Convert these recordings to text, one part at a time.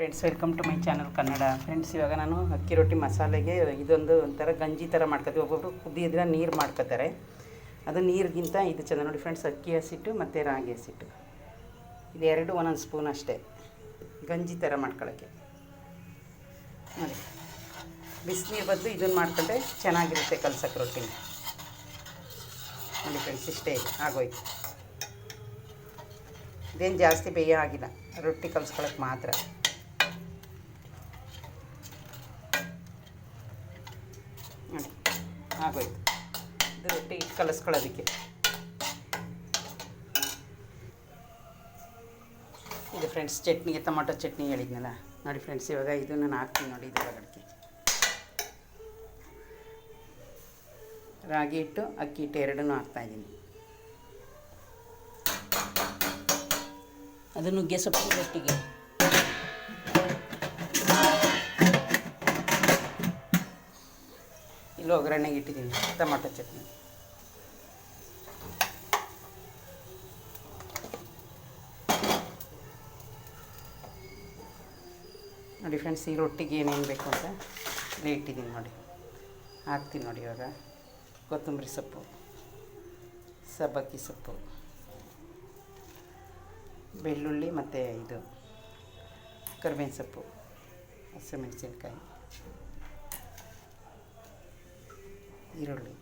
Friends welcome to my channel Kannada friends ಇವಾಗ ನಾನು ಅಕ್ಕಿ ರೊಟ್ಟಿ ಮಸಾಲೆಗೆ ಇದೊಂದು ಒಂಥರ ಗಂಜಿ ಥರ ಮಾಡ್ಕೋತೀವಿ. ಒಬ್ಬೊಬ್ರು ಕುದಿಯೋದ್ರೆ ನೀರು ಮಾಡ್ಕೋತಾರೆ. ಅದು ನೀರಿಗಿಂತ ಇದು ಚೆಂದ. ನೋಡಿ ಫ್ರೆಂಡ್ಸ್ ಅಕ್ಕಿ ಹಸಿಟ್ಟು ಮತ್ತು ರಾಗಿ ಹಸಿಟ್ಟು. ಇದು ಎರಡು ಒಂದೊಂದು ಸ್ಪೂನ್ ಅಷ್ಟೇ. ಗಂಜಿ ಥರ ಮಾಡ್ಕೊಳ್ಳೋಕ್ಕೆ ನೋಡಿ. ಬಿಸಿನೀರು ಬದಲು ಇದನ್ನು ಮಾಡ್ಕೊಂಡ್ರೆ ಚೆನ್ನಾಗಿರುತ್ತೆ ಕಲ್ಸಕ್ಕೆ ರೊಟ್ಟಿನ. ನೋಡಿ ಫ್ರೆಂಡ್ಸ್ ಇಷ್ಟೇ ಆಗೋಯ್ತು. ಇದೇನು ಜಾಸ್ತಿ ಬೇಯ ಆಗಿಲ್ಲ. ರೊಟ್ಟಿ ಕಲ್ಸ್ಕೊಳಕ್ಕೆ ಮಾತ್ರ ನೋಡಿ ಆಗೋಯ್ತು ರೊಟ್ಟಿ ಕಲಸ್ಕೊಳ್ಳೋದಕ್ಕೆ. ಇದು ಫ್ರೆಂಡ್ಸ್ ಚಟ್ನಿಗೆ ಟೊಮೊಟೊ ಚಟ್ನಿ ಹೇಳಿದ್ನಲ್ಲ. ನೋಡಿ ಫ್ರೆಂಡ್ಸ್ ಇವಾಗ ಇದು ನಾನು ಹಾಕ್ತೀನಿ ನೋಡಿ ಇದು ರಾಗಿ ಹಿಟ್ಟು, ಅಕ್ಕಿ ಹಿಟ್ಟು ಎರಡನ್ನೂ ಹಾಕ್ತಾಯಿದ್ದೀನಿ ಅದು ನುಗ್ಗೆ ಸೊಪ್ಪು ರೊಟ್ಟಿಗೆ ಇಲ್ಲಿ ಒಗ್ಗರಣೆಗೆ ಇಟ್ಟಿದ್ದೀನಿ ಟೊಮಾಟೊ ಚಟ್ನಿ. ನೋಡಿ ಫ್ರೆಂಡ್ಸ್ ಈ ರೊಟ್ಟಿಗೆ ಏನೇನು ಬೇಕು ಅಂತ ಇಲ್ಲೇ ಇಟ್ಟಿದ್ದೀನಿ ನೋಡಿ. ಹಾಕ್ತೀನಿ ನೋಡಿ ಇವಾಗ. ಕೊತ್ತಂಬರಿ ಸೊಪ್ಪು, ಸಬ್ಬಕ್ಕಿ ಸೊಪ್ಪು, ಬೆಳ್ಳುಳ್ಳಿ ಮತ್ತು ಇದು ಕರಿಬೇವಿನ ಸೊಪ್ಪು, ಹಸಿಮೆಣಸಿನ್ಕಾಯಿ. ಈರುಳ್ಳಿ.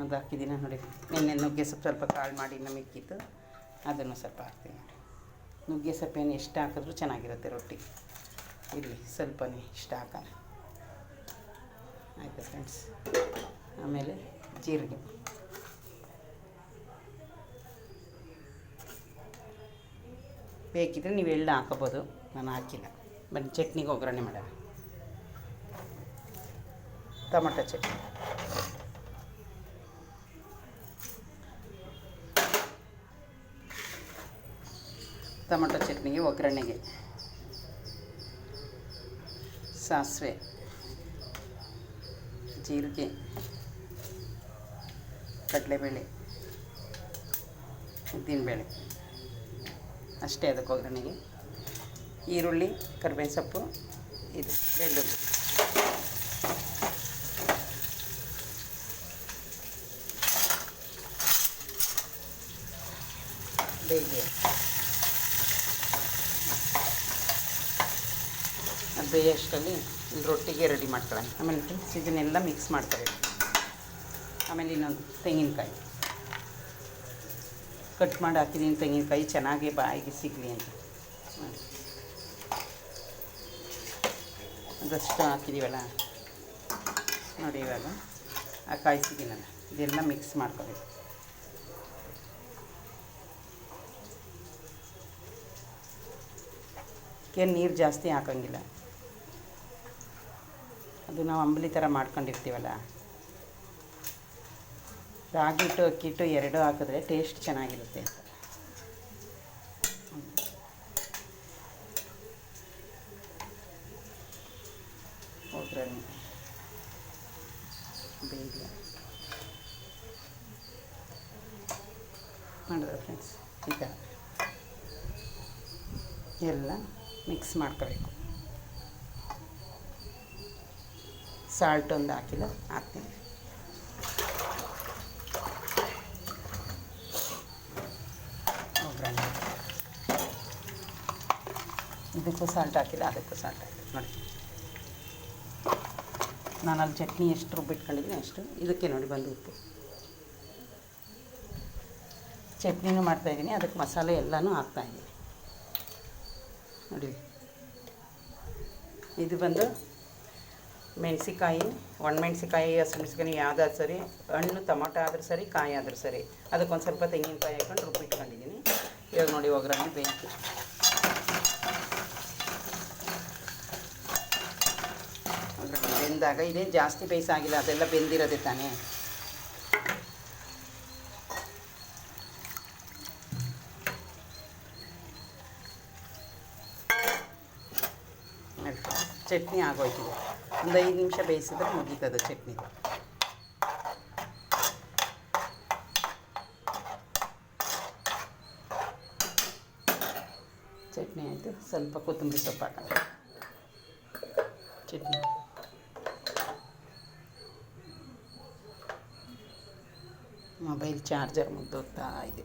ಅದು ಹಾಕಿದ್ದೀನಿ ನೋಡಿ. ನಿನ್ನೆ ನುಗ್ಗೆ ಸೊಪ್ಪು ಸ್ವಲ್ಪ ಕಾಳು ಮಾಡಿ ನಮಗಿತ್ತು ಅದನ್ನು ಸ್ವಲ್ಪ ಹಾಕ್ತೀನಿ ನೋಡಿ. ನುಗ್ಗೆ ಸೊಪ್ಪೇನು ಎಷ್ಟು ಹಾಕಿದ್ರೂ ಚೆನ್ನಾಗಿರುತ್ತೆ ರೊಟ್ಟಿ. ಇಲ್ಲಿ ಸ್ವಲ್ಪನೇ ಇಷ್ಟ ಹಾಕೋಣ. ಆಯಿತು ಫ್ರೆಂಡ್ಸ್ ಆಮೇಲೆ ಜೀರಿಗೆ. ಬೇಕಿದ್ರೆ ನೀವು ಎಳ್ಳು ಹಾಕೋಬೋದು. ನಾನು ಹಾಕಿಲ್ಲ. ಬನ್ನಿ, ಚಟ್ನಿಗೆ ಒಗ್ಗರಣೆ ಮಾಡೋಣ. ಟೊಮಟೊ ಚಟ್ನಿ ಟೊಮಟೊ ಚಟ್ನಿಗೆ ಒಗ್ಗರಣೆಗೆ. ಸಾಸಿವೆ. ಜೀರಿಗೆ. ಕಡಲೆಬೇಳೆ. ಉದ್ದಿನಬೇಳೆ. ಅಷ್ಟೇ ಅದಕ್ಕೆ ಒಗ್ಗರಣೆಗೆ. ಈರುಳ್ಳಿ ಕರಿಬೇವು ಸೊಪ್ಪು, ಇದು ಬೆಳ್ಳುಳ್ಳಿ. ಬೇಳೆ ಅದು ರೊಟ್ಟಿಗೆ ರೆಡಿ ಮಾಡ್ತಾರೆ ಆಮೇಲೆ ಫ್ರೆಂಡ್ಸ್ ಇದನ್ನೆಲ್ಲ ಮಿಕ್ಸ್ ಮಾಡ್ತಾರೆ ಆಮೇಲೆ ಇನ್ನೊಂದು ತೆಂಗಿನಕಾಯಿ. ಕಟ್ ಮಾಡಿ ಹಾಕಿದ್ದೀನಿ. ತೆಂಗಿನಕಾಯಿ ಚೆನ್ನಾಗಿ ಬಾಯಿಗೆ ಸಿಗಲಿ ಅಂತ. ಅದಷ್ಟು ಹಾಕಿದ್ದೀವಲ್ಲ ನೋಡಿ ಇವಾಗ ಆ ಸಿಗಿನಲ್ಲ ಇದೆಲ್ಲ ಮಿಕ್ಸ್ ಮಾಡ್ಕೋಬೇಕು ಕೆ ನೀರು ಜಾಸ್ತಿ ಹಾಕೋಂಗಿಲ್ಲ. ಅದು ನಾವು ಅಂಬಲಿ ಥರ ಮಾಡ್ಕೊಂಡಿರ್ತೀವಲ್ಲ. ರಾಗಿ ಹಿಟ್ಟು, ಅಕ್ಕಿ ಹಿಟ್ಟು ಎರಡೂ ಹಾಕಿದ್ರೆ ಟೇಸ್ಟ್ ಚೆನ್ನಾಗಿರುತ್ತೆ. ಅಂತ ಮಾಡಿದ್ರೆ ಫ್ರೆಂಡ್ಸ್ ಈ ಥರ ಎಲ್ಲ? ಮಿಕ್ಸ್ ಮಾಡ್ಕೋಬೇಕು. ಸಾಲ್ಟ್ ಒಂದು ಹಾಕಿಲ್ಲ, ಹಾಕ್ತೀನಿ. ಇದಕ್ಕೂ ಸಾಲ್ಟ್ ಹಾಕಿಲ್ಲ, ಅದಕ್ಕೂ ಸಾಲ್ಟ್ ಹಾಕಿಲ್ಲ. ನೋಡಿ. ನಾನು ಅಲ್ಲಿ ಚಟ್ನಿ ಎಷ್ಟು ರುಬ್ಬಿಟ್ಕೊಂಡಿದ್ದೀನಿ ಅಷ್ಟು. ಇದಕ್ಕೆ ನೋಡಿ ಬಂದು ಉಪ್ಪು. ಚಟ್ನಿನೂ ಮಾಡ್ತಾಯಿದ್ದೀನಿ ಅದಕ್ಕೆ ಮಸಾಲೆ ಎಲ್ಲನೂ ಹಾಕ್ತಾಯಿದ್ದೀನಿ ನೋಡಿ. ಇದು ಬಂದು ಮೆಣಸಿಕಾಯಿ ಒಣಮೆಣ್ಸಿಕಾಯಿ ಹಸಿಮೆಣ್ಸಿಕಾಯಿ ಯಾವುದಾದ್ರು ಸರಿ, ಹಣ್ಣು, ಟೊಮೊಟೊ ಆದರೂ ಸರಿ, ಕಾಯಿ ಆದರೂ ಸರಿ. ಅದಕ್ಕೊಂದು ಸ್ವಲ್ಪ ತೆಂಗಿನಕಾಯಿ ಹಾಕೊಂಡು ರುಬ್ಬಿಟ್ಕೊಂಡಿದ್ದೀನಿ ಇವಾಗ ನೋಡಿ ಒಗ್ಗರಣೆ ಒಗ್ಗರಣೆ ಬೆಂದಾಗ ಇದೇನು ಜಾಸ್ತಿ ಬೇಯಿಸಾಗಿಲ್ಲ, ಅದೆಲ್ಲ ಬೆಂದಿರೋದೆ ತಾನೇ. ಚಟ್ನಿ ಆಗೋಯ್ತಿದೆ ಒಂದು ಐದು ನಿಮಿಷ ಬೇಯಿಸಿದ್ರೆ ಮುಗೀತದೆ ಚಟ್ನಿ. ಚಟ್ನಿ ಆಯಿತು. ಸ್ವಲ್ಪ ಕೊತ್ತಂಬರಿ ಸೊಪ್ಪು ಹಾಕೋಣ. ಚಟ್ನಿ. ಮೊಬೈಲ್ ಚಾರ್ಜರ್ ಮುದ್ದೋಗ್ತಾ ಇದೆ.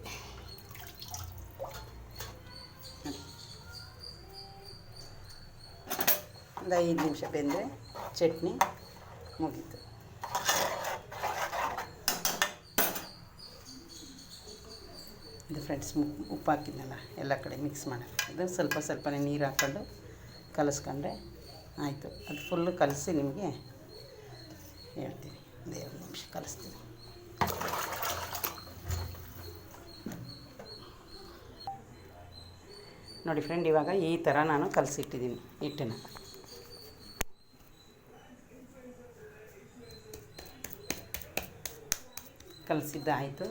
ಒಂದು ಐದು ನಿಮಿಷ ಬೆಂದರೆ ಚಟ್ನಿ ಮುಗೀತು. ಇದು ಫ್ರೆಂಡ್ಸ್ ಉಪ್ಪು ಹಾಕಿದ್ನಲ್ಲ, ಎಲ್ಲ ಕಡೆ ಮಿಕ್ಸ್ ಮಾಡೋಣ ಅದು ಸ್ವಲ್ಪ ಸ್ವಲ್ಪನೇ ನೀರು ಹಾಕ್ಕೊಂಡು ಕಲಿಸ್ಕೊಂಡ್ರೆ ಆಯಿತು. ಅದು ಫುಲ್ಲು ಕಲಸಿ ನಿಮಗೆ ಹೇಳ್ತೀನಿ. ಒಂದು ಎರಡು ನಿಮಿಷ ಕಲಿಸ್ತೀನಿ. ನೋಡಿ ಫ್ರೆಂಡ್ ಇವಾಗ ಈ ಥರ ನಾನು ಕಲಸಿಟ್ಟಿದ್ದೀನಿ ಹಿಟ್ಟನ್ನು. ಕಲಸಿದ್ದಾಯಿತು.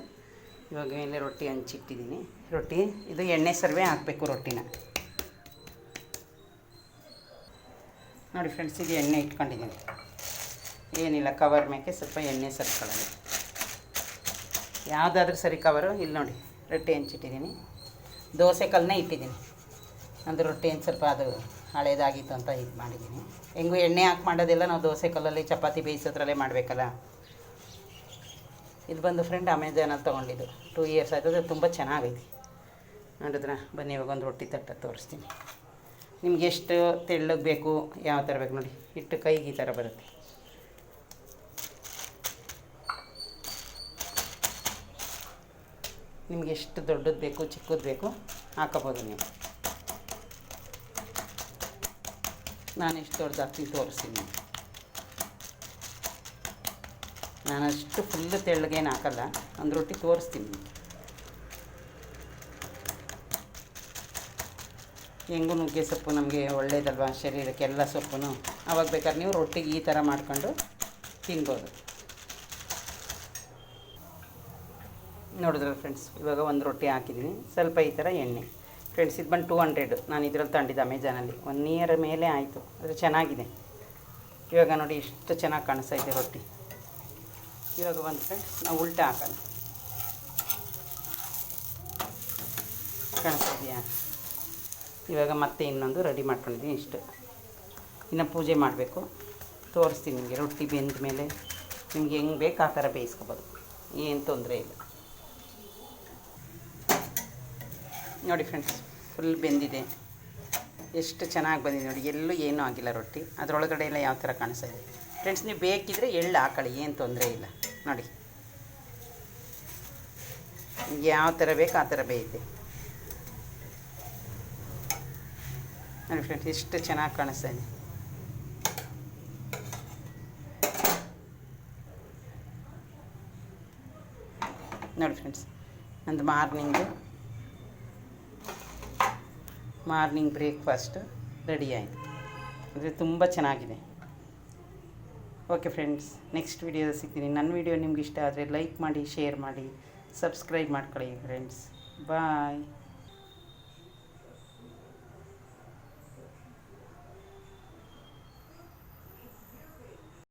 ಇವಾಗ ಮೇಲೆ ರೊಟ್ಟಿ ಹಂಚಿಟ್ಟಿದ್ದೀನಿ. ರೊಟ್ಟಿ, ಇದು ಎಣ್ಣೆ ಸರ್ವೆ ಹಾಕಬೇಕು ರೊಟ್ಟಿನ. ನೋಡಿ ಫ್ರೆಂಡ್ಸ್ ಇದು ಎಣ್ಣೆ ಇಟ್ಕೊಂಡಿದ್ದೀನಿ. ಏನಿಲ್ಲ ಕವರ್ ಮೇಕೆ ಸ್ವಲ್ಪ ಎಣ್ಣೆ ಸರ್ಕೊಳ್ಳೋದು ಯಾವುದಾದ್ರೂ ಸರಿ ಕವರು ಇಲ್ಲಿ ನೋಡಿ, ರೊಟ್ಟಿ ಹಂಚಿಟ್ಟಿದ್ದೀನಿ. ದೋಸೆ ಕಲ್ಲನ್ನೇ ಇಟ್ಟಿದ್ದೀನಿ. ಅಂದರೆ ರೊಟ್ಟಿ ಏನು ಸ್ವಲ್ಪ ಅದು ಹಳೇದಾಗಿತ್ತು ಅಂತ ಇದು ಮಾಡಿದ್ದೀನಿ. ಹೆಂಗೂ ಎಣ್ಣೆ ಹಾಕಿ ಮಾಡೋದೆಲ್ಲ, ನಾವು ದೋಸೆ ಕಲ್ಲಲ್ಲಿ ಚಪಾತಿ ಬೇಯಿಸೋದ್ರಲ್ಲೇ ಮಾಡಬೇಕಲ್ಲ. ಇದು ಬಂದು ಫ್ರೆಂಡ್ ಅಮೆಝಾನಲ್ಲಿ ತೊಗೊಂಡಿದ್ದು. ಟೂ ಇಯರ್ಸ್ ಆಯ್ತದೆ ತುಂಬ ಚೆನ್ನಾಗೈತಿ. ನೋಡಿದ್ರ? ಬನ್ನಿ, ಇವಾಗ ಒಂದು ರೊಟ್ಟಿ ತಟ್ಟ ತೋರಿಸ್ತೀನಿ. ನಿಮ್ಗೆ ಎಷ್ಟು ತೆಳ್ಳಗೆ ಬೇಕು, ಯಾವ ಥರ ಬೇಕು ನೋಡಿ. ಹಿಟ್ಟು ಕೈಗೆ ಈ ಥರ ಬರುತ್ತೆ. ನಿಮ್ಗೆ ಎಷ್ಟು ದೊಡ್ಡದು ಬೇಕು, ಚಿಕ್ಕದು ಬೇಕು ಹಾಕೋಬೋದು ನೀವು. ನಾನು ಎಷ್ಟು ದೊಡ್ಡದು ಹಾಕ್ತೀನಿ ತೋರಿಸ್ತೀನಿ. ನಾನು ಅಷ್ಟು ಫುಲ್ಲು ತೆಳ್ಳಗೇನು ಹಾಕಲ್ಲ, ಒಂದು ರೊಟ್ಟಿ ತೋರಿಸ್ತೀನಿ. ಹೆಂಗೂ ನುಗ್ಗೆ ಸೊಪ್ಪು ನಮಗೆ ಒಳ್ಳೇದಲ್ವಾ, ಶರೀರಕ್ಕೆಲ್ಲ ಸೊಪ್ಪು ಅವಾಗ ಬೇಕಾದ್ರೆ ನೀವು ರೊಟ್ಟಿಗೆ ಈ ಥರ ಮಾಡ್ಕೊಂಡು ತಿನ್ಬೋದು. ನೋಡಿದ್ರೆ ಫ್ರೆಂಡ್ಸ್ ಇವಾಗ ಒಂದು ರೊಟ್ಟಿ ಹಾಕಿದ್ದೀನಿ ಸ್ವಲ್ಪ ಈ ಥರ ಎಣ್ಣೆ. ಫ್ರೆಂಡ್ಸ್ ಇದು ಬಂದು ಟೂ ಹಂಡ್ರೆಡ್ ನಾನು ಇದ್ರಲ್ಲಿ ತಂಡಿದ್ದೆ ಅಮೆಜಾನಲ್ಲಿ ಒನ್ ಇಯರ್ ಮೇಲೆ ಆಯಿತು, ಅದು ಚೆನ್ನಾಗಿದೆ. ಇವಾಗ ನೋಡಿ ಎಷ್ಟು ಚೆನ್ನಾಗಿ ಕಾಣಿಸ್ತಾ ಇದೆ ರೊಟ್ಟಿ. ಇವಾಗ ಒಂದು ಫ್ರೆಂಡ್ಸ್ ನಾವು ಉಲ್ಟಾ ಹಾಕೋಣ. ಕಾಣಿಸ್ತಿದೆಯಾ ಇವಾಗ ಮತ್ತೆ ಇನ್ನೊಂದು ರೆಡಿ ಮಾಡ್ಕೊಂಡಿದ್ದೀನಿ ಇಷ್ಟು. ಇನ್ನು ಪೂಜೆ ಮಾಡಬೇಕು. ತೋರಿಸ್ತೀನಿ ನಿಮಗೆ ರೊಟ್ಟಿ ಬೆಂದ ಮೇಲೆ. ನಿಮ್ಗೆ ಹೆಂಗೆ ಬೇಕು ಆ ಥರ ಬೇಯಿಸ್ಕೊಬೋದು. ಏನು ತೊಂದರೆ ಇಲ್ಲ. ನೋಡಿ ಫ್ರೆಂಡ್ಸ್ ಫುಲ್ ಬೆಂದಿದೆ. ಎಷ್ಟು ಚೆನ್ನಾಗಿ ಬಂದಿದೆ ನೋಡಿ, ಎಲ್ಲೂ ಏನೂ ಆಗಿಲ್ಲ ರೊಟ್ಟಿ. ಅದರೊಳಗಡೆ ಎಲ್ಲ ಯಾವ ಥರ ಕಾಣಿಸ್ತಾ ಇದೆ? ಫ್ರೆಂಡ್ಸ್ ನೀವು ಬೇಕಿದ್ರೆ ಎಳ್ಳು ಹಾಕೊಳ್ಳಿ, ಏನು ತೊಂದರೆ ಇಲ್ಲ. ನೋಡಿ. ಯಾವ ಥರ ಬೇಕು ಆ ಥರ ಬೇಯುತ್ತೆ ನೋಡಿ ಫ್ರೆಂಡ್ಸ್ ಎಷ್ಟು ಚೆನ್ನಾಗಿ ಕಾಣಿಸ್ತಾ ನೋಡಿ ಫ್ರೆಂಡ್ಸ್ ನಂದು ಮಾರ್ನಿಂಗು ಮಾರ್ನಿಂಗ್ ಬ್ರೇಕ್ಫಾಸ್ಟ್ ರೆಡಿ ಆಯಿತು. ಅಂದರೆ ತುಂಬ ಚೆನ್ನಾಗಿದೆ. ಓಕೆ ಫ್ರೆಂಡ್ಸ್ ನೆಕ್ಸ್ಟ್ ವೀಡಿಯೋ ಸಿಗ್ತೀನಿ. ನನ್ನ ವಿಡಿಯೋ ನಿಮ್ಗೆ ಇಷ್ಟ ಆದರೆ ಲೈಕ್ ಮಾಡಿ ಶೇರ್ ಮಾಡಿ ಸಬ್ಸ್ಕ್ರೈಬ್ ಮಾಡ್ಕೊಳ್ಳಿ ಫ್ರೆಂಡ್ಸ್ ಬಾಯ್